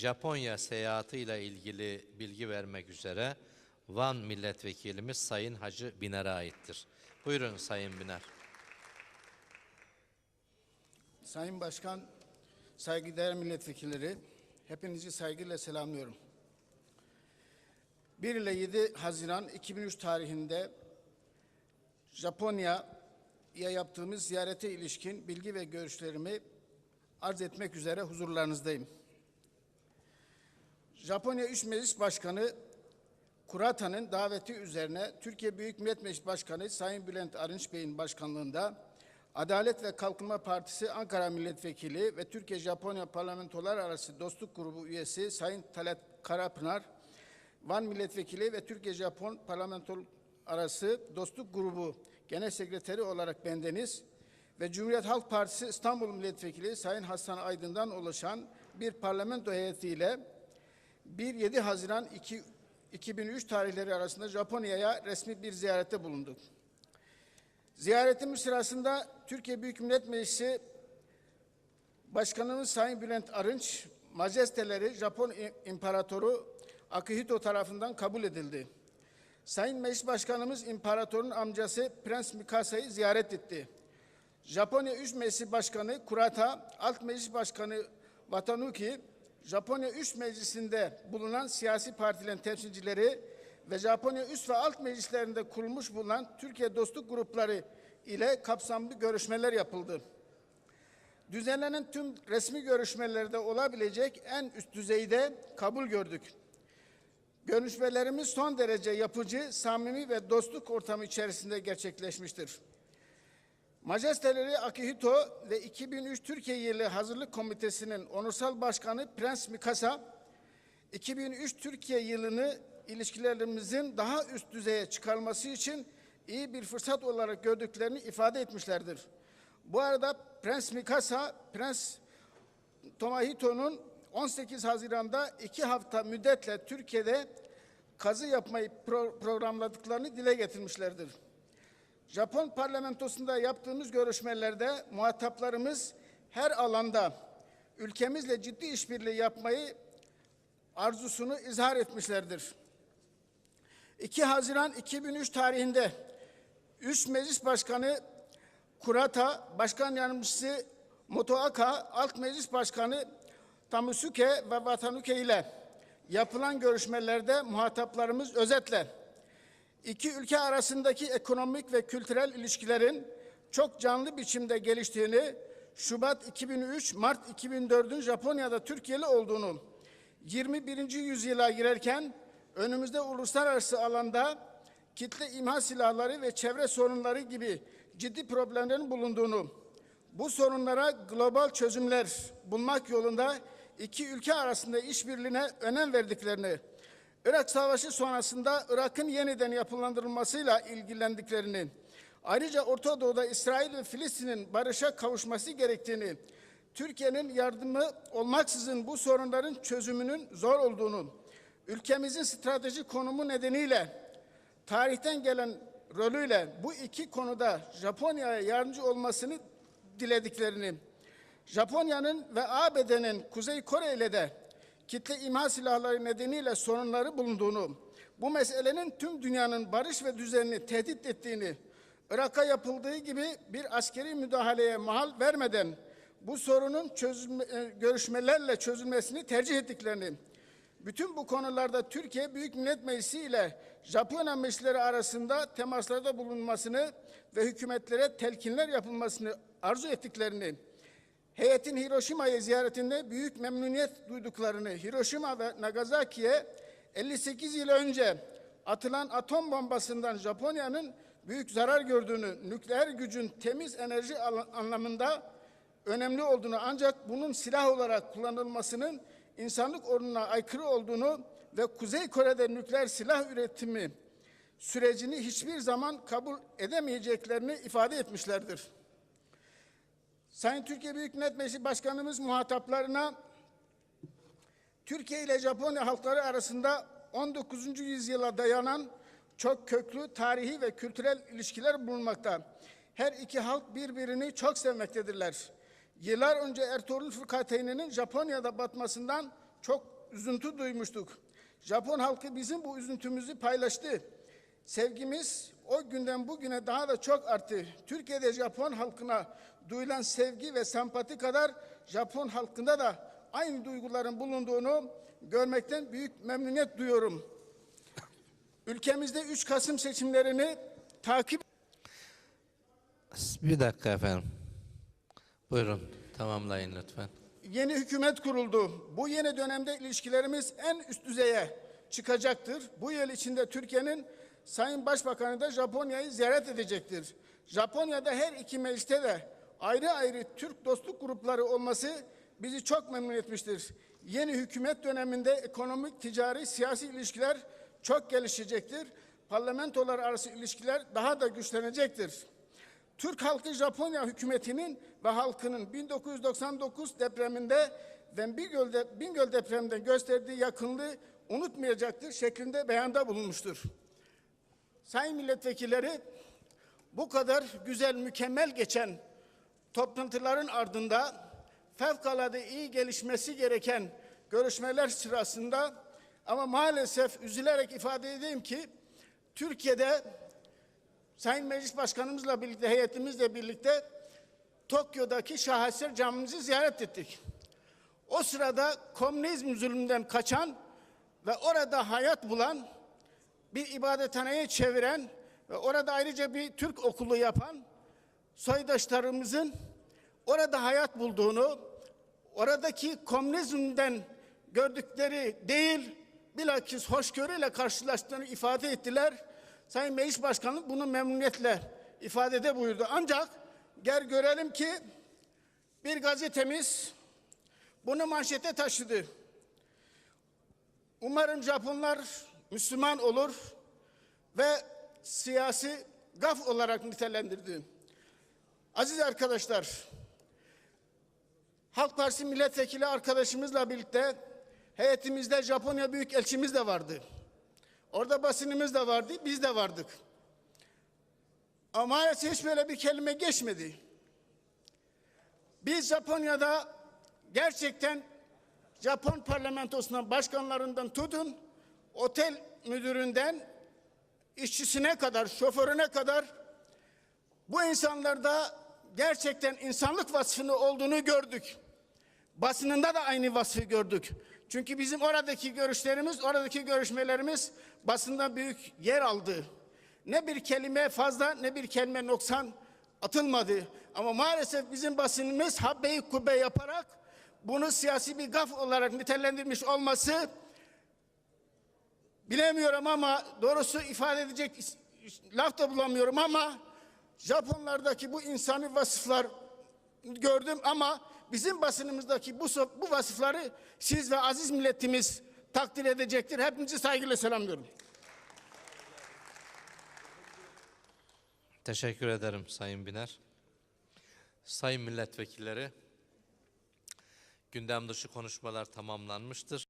Japonya seyahatiyle ilgili bilgi vermek üzere Van milletvekilimiz Sayın Hacı Biner'e aittir. Buyurun Sayın Biner. Sayın Başkan, saygıdeğer milletvekilleri, hepinizi saygıyla selamlıyorum. 1 ile 7 Haziran 2003 tarihinde Japonya'ya yaptığımız ziyarete ilişkin bilgi ve görüşlerimi arz etmek üzere huzurlarınızdayım. Japonya Üst Meclis Başkanı Kurata'nın daveti üzerine Türkiye Büyük Millet Meclisi Başkanı Sayın Bülent Arınç Bey'in başkanlığında Adalet ve Kalkınma Partisi Ankara Milletvekili ve Türkiye-Japonya Parlamentolar Arası Dostluk Grubu üyesi Sayın Talat Karapınar, Van Milletvekili ve Türkiye-Japon Parlamentolar Arası Dostluk Grubu Genel Sekreteri olarak bendeniz ve Cumhuriyet Halk Partisi İstanbul Milletvekili Sayın Hasan Aydın'dan oluşan bir parlamento heyetiyle 1-7 Haziran 2, 2003 tarihleri arasında Japonya'ya resmi bir ziyarette bulunduk. Ziyaretimiz sırasında Türkiye Büyük Millet Meclisi Başkanımız Sayın Bülent Arınç, majesteleri Japon İmparatoru Akihito tarafından kabul edildi. Sayın Meclis Başkanımız İmparatorun amcası Prens Mikasa'yı ziyaret etti. Japonya Üst Meclisi Başkanı Kurata, Alt Meclis Başkanı Watanuki, Japonya Üst Meclisi'nde bulunan siyasi partilerin temsilcileri ve Japonya Üst ve Alt Meclislerinde kurulmuş bulunan Türkiye Dostluk Grupları ile kapsamlı görüşmeler yapıldı. Düzenlenen tüm resmi görüşmelerde olabilecek en üst düzeyde kabul gördük. Görüşmelerimiz son derece yapıcı, samimi ve dostluk ortamı içerisinde gerçekleşmiştir. Majesteleri Akihito ve 2003 Türkiye Yılı Hazırlık Komitesi'nin onursal başkanı Prens Mikasa, 2003 Türkiye yılını ilişkilerimizin daha üst düzeye çıkarılması için iyi bir fırsat olarak gördüklerini ifade etmişlerdir. Bu arada Prens Mikasa, Prens Tomahito'nun 18 Haziran'da iki hafta müddetle Türkiye'de kazı yapmayı pro- programladıklarını dile getirmişlerdir. Japon parlamentosunda yaptığımız görüşmelerde muhataplarımız her alanda ülkemizle ciddi işbirliği yapmayı arzusunu izhar etmişlerdir. 2 Haziran 2003 tarihinde Üst Meclis Başkanı Kurata, Başkan Yardımcısı Motoaka, Alt Meclis Başkanı Tamusuke ve Watanuke ile yapılan görüşmelerde muhataplarımız özetle iki ülke arasındaki ekonomik ve kültürel ilişkilerin çok canlı biçimde geliştiğini, Şubat 2003, Mart 2004'ün Japonya'da Türkiye'li olduğunu, 21. yüzyıla girerken önümüzde uluslararası alanda kitle imha silahları ve çevre sorunları gibi ciddi problemlerin bulunduğunu, bu sorunlara global çözümler bulmak yolunda iki ülke arasında işbirliğine önem verdiklerini, Irak Savaşı sonrasında Irak'ın yeniden yapılandırılmasıyla ilgilendiklerini, ayrıca Orta Doğu'da İsrail ve Filistin'in barışa kavuşması gerektiğini, Türkiye'nin yardımı olmaksızın bu sorunların çözümünün zor olduğunu, ülkemizin stratejik konumu nedeniyle tarihten gelen rolüyle bu iki konuda Japonya'ya yardımcı olmasını dilediklerini, Japonya'nın ve ABD'nin Kuzey Kore ile de kitle imha silahları nedeniyle sorunları bulunduğunu, bu meselenin tüm dünyanın barış ve düzenini tehdit ettiğini, Irak'a yapıldığı gibi bir askeri müdahaleye mahal vermeden bu sorunun çözülme, e, görüşmelerle çözülmesini tercih ettiklerini, bütün bu konularda Türkiye Büyük Millet Meclisi ile Japonya meclisleri arasında temaslarda bulunmasını ve hükümetlere telkinler yapılmasını arzu ettiklerini, heyetin Hiroşima'yı ziyaretinde büyük memnuniyet duyduklarını, Hiroşima ve Nagasaki'ye 58 yıl önce atılan atom bombasından Japonya'nın büyük zarar gördüğünü, nükleer gücün temiz enerji anlamında önemli olduğunu ancak bunun silah olarak kullanılmasının insanlık orduna aykırı olduğunu ve Kuzey Kore'de nükleer silah üretimi sürecini hiçbir zaman kabul edemeyeceklerini ifade etmişlerdir. Sayın Türkiye Büyük Millet Meclisi Başkanımız muhataplarına Türkiye ile Japonya halkları arasında 19. yüzyıla dayanan çok köklü tarihi ve kültürel ilişkiler bulunmakta. Her iki halk birbirini çok sevmektedirler. Yıllar önce Ertuğrul Fırkateyn'in Japonya'da batmasından çok üzüntü duymuştuk. Japon halkı bizim bu üzüntümüzü paylaştı. Sevgimiz o günden bugüne daha da çok arttı. Türkiye'de Japon halkına duyulan sevgi ve sempati kadar Japon halkında da aynı duyguların bulunduğunu görmekten büyük memnuniyet duyuyorum. Ülkemizde 3 Kasım seçimlerini takip Bir dakika efendim. Buyurun tamamlayın lütfen. Yeni hükümet kuruldu. Bu yeni dönemde ilişkilerimiz en üst düzeye çıkacaktır. Bu yıl içinde Türkiye'nin Sayın Başbakanı da Japonya'yı ziyaret edecektir. Japonya'da her iki mecliste de ayrı ayrı Türk dostluk grupları olması bizi çok memnun etmiştir. Yeni hükümet döneminde ekonomik, ticari, siyasi ilişkiler çok gelişecektir. Parlamentolar arası ilişkiler daha da güçlenecektir. Türk halkı Japonya hükümetinin ve halkının 1999 depreminde ve Bingöl, Bingöl depreminde gösterdiği yakınlığı unutmayacaktır şeklinde beyanda bulunmuştur. Sayın milletvekilleri bu kadar güzel, mükemmel geçen toplantıların ardında fevkalade iyi gelişmesi gereken görüşmeler sırasında ama maalesef üzülerek ifade edeyim ki Türkiye'de Sayın Meclis Başkanımızla birlikte, heyetimizle birlikte Tokyo'daki Şaheser Camimizi ziyaret ettik. O sırada komünizm zulmünden kaçan ve orada hayat bulan bir ibadethaneye çeviren ve orada ayrıca bir Türk okulu yapan soydaşlarımızın orada hayat bulduğunu, oradaki komünizmden gördükleri değil, bilakis hoşgörüyle karşılaştığını ifade ettiler. Sayın Meclis Başkanı bunu memnuniyetle ifadede buyurdu. Ancak gel görelim ki bir gazetemiz bunu manşete taşıdı. Umarım Japonlar Müslüman olur ve siyasi gaf olarak nitelendirdi. Aziz arkadaşlar, Halk Partisi milletvekili arkadaşımızla birlikte heyetimizde Japonya Büyükelçimiz de vardı. Orada basınımız da vardı, biz de vardık. Ama maalesef hiç böyle bir kelime geçmedi. Biz Japonya'da gerçekten Japon parlamentosundan başkanlarından tutun, otel müdüründen işçisine kadar, şoförüne kadar bu insanlarda gerçekten insanlık vasfını olduğunu gördük. Basınında da aynı vasfı gördük. Çünkü bizim oradaki görüşlerimiz, oradaki görüşmelerimiz basında büyük yer aldı. Ne bir kelime fazla ne bir kelime noksan atılmadı. Ama maalesef bizim basınımız habbeyi kubbe yaparak bunu siyasi bir gaf olarak nitelendirmiş olması bilemiyorum ama doğrusu ifade edecek laf da bulamıyorum ama Japonlardaki bu insani vasıflar gördüm ama bizim basınımızdaki bu, bu vasıfları siz ve aziz milletimiz takdir edecektir. Hepinizi saygıyla selamlıyorum. Teşekkür ederim Sayın Biner. Sayın milletvekilleri, gündem dışı konuşmalar tamamlanmıştır.